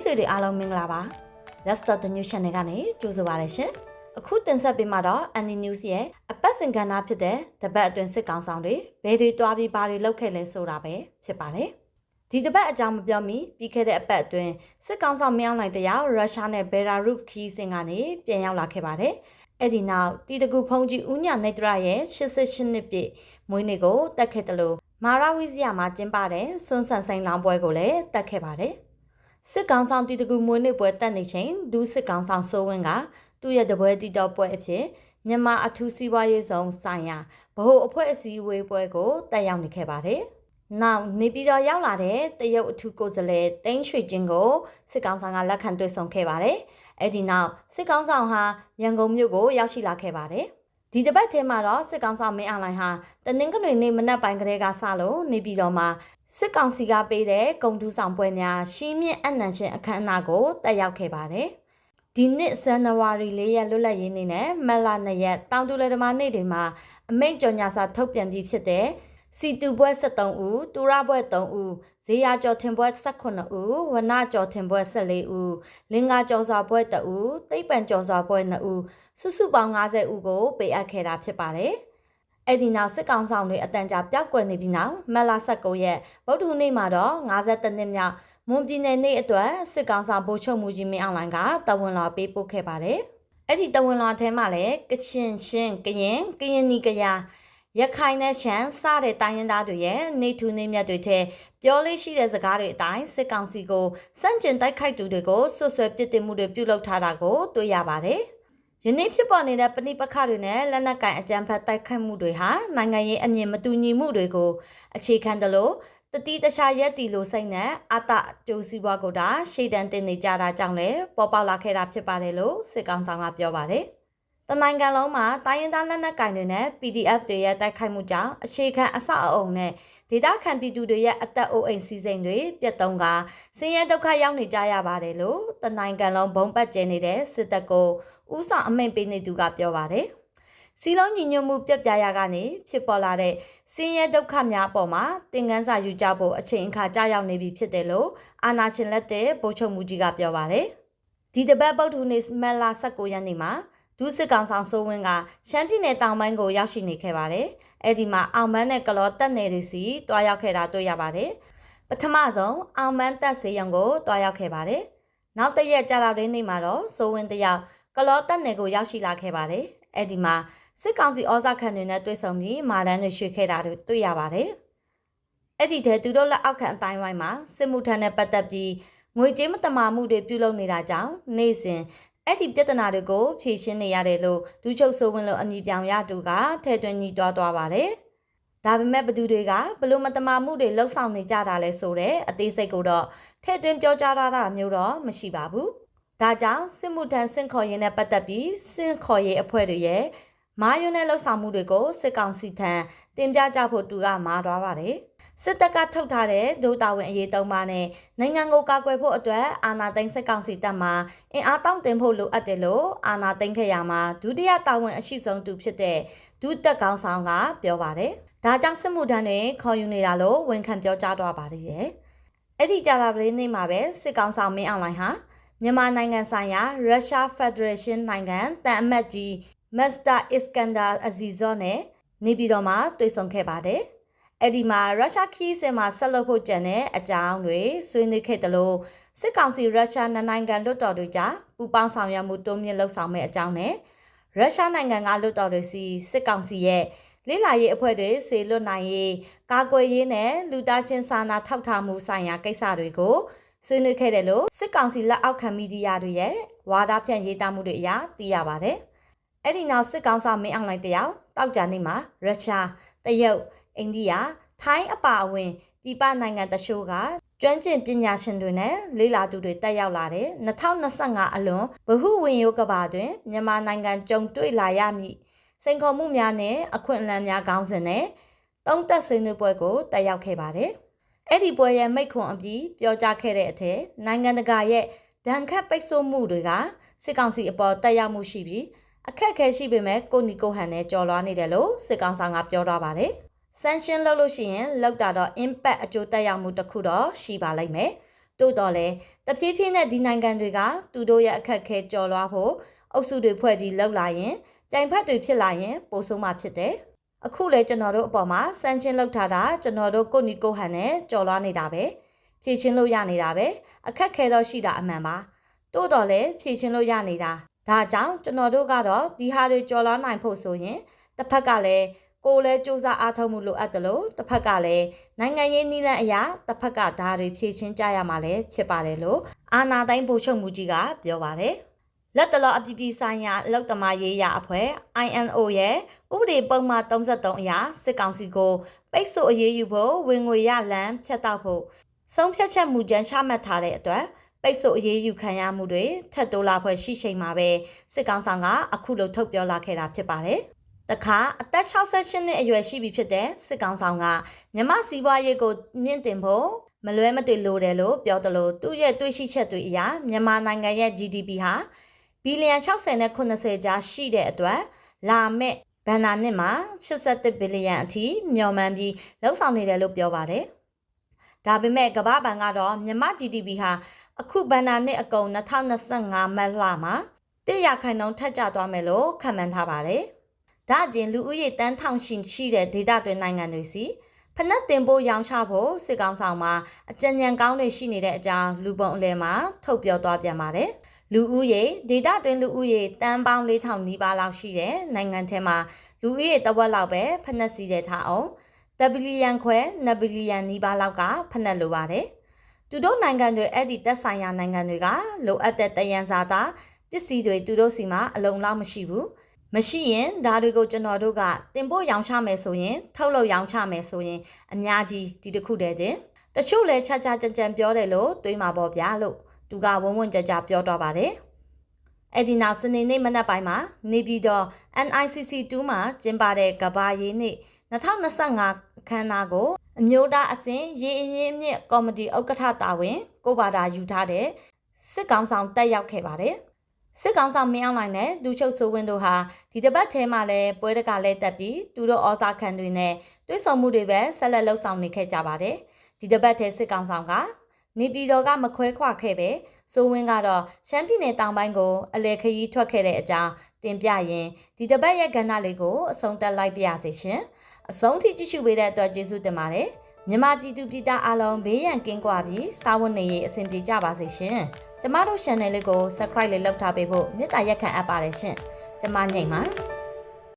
တ်ဆွေတွေအားလုံးမင်္ဂလာပါ Let's start the new channel ကနေကြိုဆိုပါရရှင်အခုတင်ဆက်ပေးမှာတော့ Andy News ရဲ့အပတ်စဉ်ကဏ္ဍဖြစ်တဲ့တပတ်အတွင်းစစ်ကောင်ဆောင်တွေဘယ်တွေတွားပြီးဘာတွေလုပ်ခဲ့လဲဆိုတာပဲဖြစ်ပါတယ်ဒီတပတ်အကြောင်းမပြောမီပြီးခဲ့တဲ့အပတ်အတွင်းစစ်ကောင်ဆောင်မင်းအောင်လှိုင်တယောက်ရုရှားနဲ့ဘယ်လာရုခီးစင်ကနေပြန်ရောက်လာခဲ့ပါတယ်အဲ့ဒီနောက်တီတကူဖုန်ကြီးဦးညာနေတရရဲ့88နှစ်ပြည့်မွေးနေ့ကိုတက်ခဲ့တယ်လို့မာရဝိဇယာမှာကျင်းပတဲ့စွန်းဆန်ဆိုင်လောင်းပွဲကိုလည်းတက်ခဲ့ပါတယ် စစ်ကောင်ဆောင်တီတကူမွေးနေ့ပွဲတက်နေချိန်ဒူးစစ်ကောင်ဆောင်စိုးဝင်းကသူ့ရဲ့တပွဲတီတော်ပွဲအဖြစ်မြန်မာအထူးစီးပွားရေးဆောင်ဆိုင်ရာဗဟိုအဖွဲ့အစည်းအဝေးပွဲကိုတက်ရောက်နေခဲ့ပါတယ်။နောက်နေပြည်တော်ရောက်လာတဲ့တရုတ်အထူးကိုယ်စားလှယ်တိန်းရွှေချင်းကိုစစ်ကောင်ဆောင်ကလက်ခံတွေ့ဆုံခဲ့ပါတယ်။အဲ့ဒီနောက်စစ်ကောင်ဆောင်ဟာရန်ကုန်မြို့ကိုရောက်ရှိလာခဲ့ပါတယ်။ ဒီတပတ်ထဲမှာတော့စစ်ကောင်ဆောင်မင်းအလိုင်းဟာတနင်္ဂနွေနေ့မနက်ပိုင်းကလေးကစလို့နေပြည်တော်မှာစစ်ကောင်စီကပေးတဲ့ဂုံတူးဆောင်ပွဲများရှီးမြင့်အနံရှင်အခမ်းအနားကိုတက်ရောက်ခဲ့ပါတယ်။ဒီနှစ်ဇန်နဝါရီ၄ရက်လွတ်လပ်ရေးနေ့နဲ့မက်လာ၂ရက်တောင်တူလယ်ဓမ္မနေ့တွေမှာအမိန့်ကြော်ညာစာထုတ်ပြန်ပြီးဖြစ်တဲ့ စီတူဘွဲ73ဦးတူရဘွဲ3ဦးဇေယျကျော်ထင်ဘွဲ18ဦးဝနကျော်ထင်ဘွဲ14ဦးလင်္ကာကျော်စွာဘွဲ2ဦးတိတ်ပံကျော်စွာဘွဲ2ဦးစုစုပေါင်း90ဦးကိုပေးအပ်ခဲ့တာဖြစ်ပါတယ်အဲ့ဒီနောက်စစ်ကောင်ဆောင်တွေအတန်ကြာပျောက်ကွယ်နေပြီးနောက်မက်လာ19ရက်ဗုဒ္ဓဟူးနေ့မှာတော့52နှစ်မြောက်မွန်ပြည်နယ်နေ့အတွက်စစ်ကောင်ဆောင်ဗိုလ်ချုပ်မှုကြီးမင်းအောင်လှိုင်ကတဝန်လာပေးပို့ခဲ့ပါတယ်အဲ့ဒီတဝန်လာထဲမှာလည်းကချင်ရှင်းကရင်ကရင်နီကယာ ရခိုင်နဲ့ရှမ်းစတဲ့တိုင်းရင်းသားတွေရဲ့နေထူနေမြတ်တွေထဲပြောလေးရှိတဲ့စကားတွေအတိုင်းစစ်ကောင်စီကိုစန့်ကျင်တိုက်ခိုက်သူတွေကိုဆွဆွဲပစ်တင်မှုတွေပြုလုပ်ထားတာကိုတွေ့ရပါတယ်။ယနေ့ဖြစ်ပေါ်နေတဲ့ပဋိပက္ခတွေနဲ့လက်နက်ကင်အကြမ်းဖက်တိုက်ခိုက်မှုတွေဟာနိုင်ငံရေးအမြင်မတူညီမှုတွေကိုအခြေခံတယ်လို့တတိတခြားရက်တီလိုစိတ်နဲ့အတကျိုးစည်းပွားကိုတာရှေ့တန်းတင်နေကြတာကြောင့်လည်းပေါ်ပေါက်လာခဲ့တာဖြစ်ပါတယ်လို့စစ်ကောင်ဆောင်ကပြောပါတယ်။ တနိုင်ငံလုံးမှာတိုင်းရင်းသားလက်နက်ကင်တွေနဲ့ PDF တွေရဲ့တိုက်ခိုက်မှုကြောင့်အခြေခံအဆောက်အအုံနဲ့ဒေသခံပြည်သူတွေရဲ့အသက်အိုးအိမ်စီစဉ်တွေပြတ်တုံးကဆင်းရဲဒုက္ခရောက်နေကြရပါတယ်လို့တနိုင်ငံလုံးဘုံပတ်ကျဲနေတဲ့စစ်တပ်ကိုဥဆောင်အမိန့်ပေးနေသူကပြောပါတယ်။စီလုံးညီညွတ်မှုပြက်ပြားရကနေဖြစ်ပေါ်လာတဲ့ဆင်းရဲဒုက္ခများအပေါ်မှာသင်ခန်းစာယူကြဖို့အချိန်အခါကြာရောက်နေပြီဖြစ်တယ်လို့အာနာရှင်လက်တဲ့ဗိုလ်ချုပ်မှုကြီးကပြောပါတယ်။ဒီတပတ်ပုတ်ထူနေမက်လာ19ရက်နေ့မှာ ဒုစစ်ကောင်ဆောင်စိုးဝင်းကရှမ်းပြည်နယ်တောင်ပိုင်းကိုရောက်ရှိနေခဲ့ပါတယ်။အဲ့ဒီမှာအောင်မန်းနဲ့ကလောတက်နယ်တွေစီတွားရောက်ခဲ့တာတွေ့ရပါတယ်။ပထမဆုံးအောင်မန်းတက်စေရုံကိုတွားရောက်ခဲ့ပါတယ်။နောက်တစ်ရက်ကြာလာတဲ့နေ့မှာတော့စိုးဝင်းတယောက်ကလောတက်နယ်ကိုရောက်ရှိလာခဲ့ပါတယ်။အဲ့ဒီမှာစစ်ကောင်စီဩဇာခံတွေနဲ့တွေ့ဆုံပြီးမာဒန်တွေရွှေခဲ့တာတွေ့ရပါတယ်။အဲ့ဒီတည်းသူတို့လက်အောက်ခံအတိုင်းဝိုင်းမှာစစ်မှုထမ်းနဲ့ပတ်သက်ပြီးငွေကြေးမတမာမှုတွေပြုလုပ်နေတာကြောင့်နေ့စဉ် အဲ့ဒီပြဿနာတွေကိုဖြေရှင်းနေရတယ်လို့ဒူးချုပ်ဆိုဝင်လို့အမည်ပြောင်ရသူကထဲသွင်းညီတွားသွားပါတယ်။ဒါပေမဲ့ဘသူတွေကဘလို့မတမာမှုတွေလှုပ်ဆောင်နေကြတာလဲဆိုတဲ့အသေးစိတ်ကိုတော့ထဲသွင်းပြောကြားရတာမျိုးတော့မရှိပါဘူး။ဒါကြောင့်စစ်မှုထမ်းစင့်ခေါ်ရေးနဲ့ပတ်သက်ပြီးစင့်ခေါ်ရေးအဖွဲ့တွေရဲ့ မာယွန်းနဲ့လှုပ်ဆောင်မှုတွေကိုစစ်ကောင်စီထံတင်ပြကြဖို့သူကမာသွားပါတယ်။စစ်တပ်ကထုတ်ထားတဲ့ဒိုးတာဝန်အရေးသုံးပါးနဲ့နိုင်ငံကိုကာကွယ်ဖို့အတွက်အာဏာသိမ်းစစ်ကောင်စီတပ်မှအင်အားတောင့်တင်ဖို့လိုအပ်တယ်လို့အာဏာသိမ်းခဲ့ရမှာဒုတိယတာဝန်အရှိဆုံးသူဖြစ်တဲ့ဒုတက်ကောင်းဆောင်ကပြောပါတယ်။ဒါကြောင့်စစ်မှုထမ်းတွေခေါ်ယူနေတာလို့ဝန်ခံပြောကြားသွားပါသေးတယ်။အဲ့ဒီကြာလာပလေးနေ့မှာပဲစစ်ကောင်ဆောင်မင်းအွန်လိုင်းဟာမြန်မာနိုင်ငံဆိုင်ရာရုရှားဖက်ဒရေးရှင်းနိုင်ငံတန်အမတ်ကြီး မက်စတာအစ္စကန်ဒါအဇီဇောနဲ့နေပြည်တော်မှာတွေ့ဆုံခဲ့ပါတယ်။အဲ့ဒီမှာရုရှားခီးစင်မှာဆက်လုပ်ဖို့ကြံတဲ့အကြောင်းတွေဆွေးနွေးခဲ့တယ်လို့စစ်ကောင်စီရုရှားနိုင်ငံလွတ်တော်တွေကြားပူးပေါင်းဆောင်ရွက်မှုတိုးမြင့်လှုပ်ဆောင်မဲ့အကြောင်းနဲ့ရုရှားနိုင်ငံကလွတ်တော်တွေစီစစ်ကောင်စီရဲ့လေးလာရေးအဖွဲ့တွေဆေလွတ်နိုင်ရေးကာကွယ်ရေးနဲ့လူသားချင်းစာနာထောက်ထားမှုဆိုင်ရာကိစ္စတွေကိုဆွေးနွေးခဲ့တယ်လို့စစ်ကောင်စီလက်အောက်ခံမီဒီယာတွေရဲ့ဝါဒဖြန့်ရေးသားမှုတွေအရသိရပါတယ်။ အဲ့ဒီနောက်စစ်ကောင်ဆောင်မင်းအောင်လှိုင်တယောက်တောက်ကြနေ့မှာရုရှားတရုတ်အိန္ဒိယထိုင်းအပါအဝင်ပြည်ပနိုင်ငံတချို့ကကျွမ်းကျင်ပညာရှင်တွေနဲ့လေးလာသူတွေတက်ရောက်လာတဲ့2025အလွန်ဗဟုဝင်ရိုးကဘာတွင်မြန်မာနိုင်ငံကြုံတွေ့လာရမည့်စိန်ခေါ်မှုများနဲ့အခွင့်အလမ်းများခေါင်းစဉ်နဲ့တုံးသက်ဆွေးနွေးပွဲကိုတက်ရောက်ခဲ့ပါတယ်။အဲ့ဒီပွဲရဲ့မိတ်ခွန်အပြီးပြောကြားခဲ့တဲ့အထက်နိုင်ငံတကာရဲ့ဒဏ်ခတ်ပိတ်ဆို့မှုတွေကစစ်ကောင်စီအပေါ်တက်ရောက်မှုရှိပြီး အခက်အခဲရှိပေမဲ့ကိုနီကိုဟန်နဲ့ကြော်လွားနေတယ်လို့စစ်ကောင်ဆောင်ကပြောထားပါတယ်။ sanction လုပ်လို့ရှိရင်လောက်တာတော့ impact အကျိုးတက်ရောက်မှုတစ်ခုတော့ရှိပါလိမ့်မယ်တို့တော်လဲတဖြည်းဖြည်းနဲ့ဒီနိုင်ငံတွေကသူတို့ရဲ့အခက်အခဲကြော်လွှားဖို့အုပ်စုတွေဖွဲ့ပြီးလှုပ်လာရင်ကြိုင်ဖက်တွေဖြစ်လာရင်ပိုဆိုးမှဖြစ်တယ်အခုလဲကျွန်တော်တို့အပေါ်မှာစမ်းချင်းလောက်ထားတာကျွန်တော်တို့ကိုနီကိုဟန်နဲ့ကြော်လွှားနေတာပဲဖြည့်ချင်းလို့ရနေတာပဲအခက်ခဲတော့ရှိတာအမှန်ပါတို့တော်လဲဖြည့်ချင်းလို့ရနေတာ ဒါကြောင့်ကျွန်တော်တို့ကတော့ဒီဟာတွေကြော်လွှားနိုင်ဖို့ဆိုရင်တစ်ဖက်ကလည်းကိုယ်လည်းစူးစမ်းအားထုတ်မှုလိုအပ်တယ်လို့တစ်ဖက်ကလည်းနိုင်ငံရေးနည်းလမ်းအရာတစ်ဖက်ကဒါတွေဖြည့်ချင်းကြရမှာလည်းဖြစ်ပါတယ်လို့အာနာတိုင်းဗိုလ်ချုပ်မှုကြီးကပြောပါတယ်လက်တလောအပြည်ပြည်ဆိုင်ရာအလောက်သမားရေးရာအဖွဲ့ INO ရဲ့ဥပဒေပုံမှန်33အရာစစ်ကောင်စီကိုပိတ်ဆို့အရေးယူဖို့ဝင်ငွေရလမ်းဖြတ်တောက်ဖို့ဆုံးဖြတ်ချက်မူကြမ်းချမှတ်ထားတဲ့အတွက် ပိတ်ဆို့အရေးယူခံရမှုတွေထပ်တိုးလာဖွဲ့ရှိချိန်မှာပဲစစ်ကောင်ဆောင်ကအခုလိုထုတ်ပြောလာခဲ့တာဖြစ်ပါတယ်။တခါအသက်68နှစ်အရွယ်ရှိပြီဖြစ်တဲ့စစ်ကောင်ဆောင်ကမြမစီးပွားရေးကိုမြင့်တင်ဖို့မလွဲမသွေလိုတယ်လို့ပြောတယ်လို့သူ့ရဲ့တွေးရှိချက်တွေအရမြန်မာနိုင်ငံရဲ့ GDP ဟာဘီလီယံ60နဲ့80ကြားရှိတဲ့အတွက်လာမဲ့ဘဏ္ဍာနှစ်မှာ87ဘီလီယံအထိမျှော်မှန်းပြီးလှုပ်ဆောင်နေတယ်လို့ပြောပါတယ်။ ဒါပေမဲ့ကမ္ဘာ့ဘဏ်ကတော့မြန်မာ GDP ဟာအခုဘဏ္ဍာနှစ်အကုန်2025မတ်လမှာ100ရာခိုင်နှုန်းထပ်ကျသွားမယ်လို့ခန့်မှန်းထားပါတယ်။ဒါအပြင်လူဦးရေတန်းထောင်ရှင်ရှိတဲ့ဒေသတွင်းနိုင်ငံတွေစီဖနက်တင်ဖို့ရောင်းချဖို့စစ်ကောင်ဆောင်မှာအကြံဉာဏ်ကောင်းတွေရှိနေတဲ့အကြောင်းလူပုံအလဲမှာထုတ်ပြောသွားပြန်ပါတယ်။လူဦးရေဒေသတွင်းလူဦးရေတန်းပေါင်း4000နီးပါးလောက်ရှိတဲ့နိုင်ငံထဲမှာလူဦးရေတဝက်လောက်ပဲဖနက်စီတဲ့ထားအောင် တဘီလီယံခွဲ2ဘီလီယံနီးပါးလောက်ကဖနက်လိုပါတယ်။သူတို့နိုင်ငံတွေအဲ့ဒီသက်ဆိုင်ရာနိုင်ငံတွေကလိုအပ်တဲ့တယံဇာတာပစ္စည်းတွေသူတို့စီမှာအလုံလောက်မရှိဘူးမရှိရင်ဒါတွေကိုကျွန်တော်တို့ကတင်ပို့ရောင်းချမယ်ဆိုရင်ထုတ်လုပ်ရောင်းချမယ်ဆိုရင်အများကြီးဒီတစ်ခုတည်းတင်တချို့လည်းချာချာကြံကြံပြောတယ်လို့တွေးမှာပေါ့ဗျာလို့သူကဝုံဝုံကြကြပြောတော့ပါတယ်အဲ့ဒီနောက်စနေနေ့မနက်ပိုင်းမှာနေပြည်တော် NICC 2 မှာကျင်းပတဲ့ကဘာရေးနေ့2025 ခန်းနာကိုအမျိုးသားအစဉ်ရေးအင်းမြင့်ကော်မတီဥက္ကဋ္ဌတာဝန်ကိုဘာသာယူထားတဲ့စစ်ကောင်ဆောင်တက်ရောက်ခဲ့ပါတယ်စစ်ကောင်ဆောင်မင်းအောင်လှိုင်နဲ့ဒူချုပ်ဆိုးဝင်းတို့ဟာဒီတပတ်ထဲမှာလည်းပွဲတကလည်းတက်ပြီးသူတို့ဩဇာခံတွေနဲ့တွဲဆောင်မှုတွေပဲဆက်လက်လှုပ်ဆောင်နေခဲ့ကြပါတယ်ဒီတပတ်ထဲစစ်ကောင်ဆောင်ကနေပြည်တော်ကမခွဲခွာခဲ့ပဲဆိုဝင်းကတော့ရှမ်းပြည်နယ်တောင်ပိုင်းကိုအလဲခရီးထွက်ခဲ့တဲ့အကြောင်း တင်ပြရင်ဒီတပတ်ရဲ့ကဏ္ဍလေးကိုအဆုံးသတ်လိုက်ပါရစေရှင်အဆုံးထိကြည့်ရှုပေးတဲ့အတွက်ကျေးဇူးတင်ပါတယ်မြန်မာပြည်သူပြည်သားအားလုံးဘေးရန်ကင်းကွာပြီးစားဝတ်နေရေးအဆင်ပြေကြပါစေရှင်ကျမတို့ channel လေးကို subscribe လေးလုပ်ထားပေးဖို့မေတ္တာရက်ခံအပ်ပါတယ်ရှင်ကျမညိတ်ပါ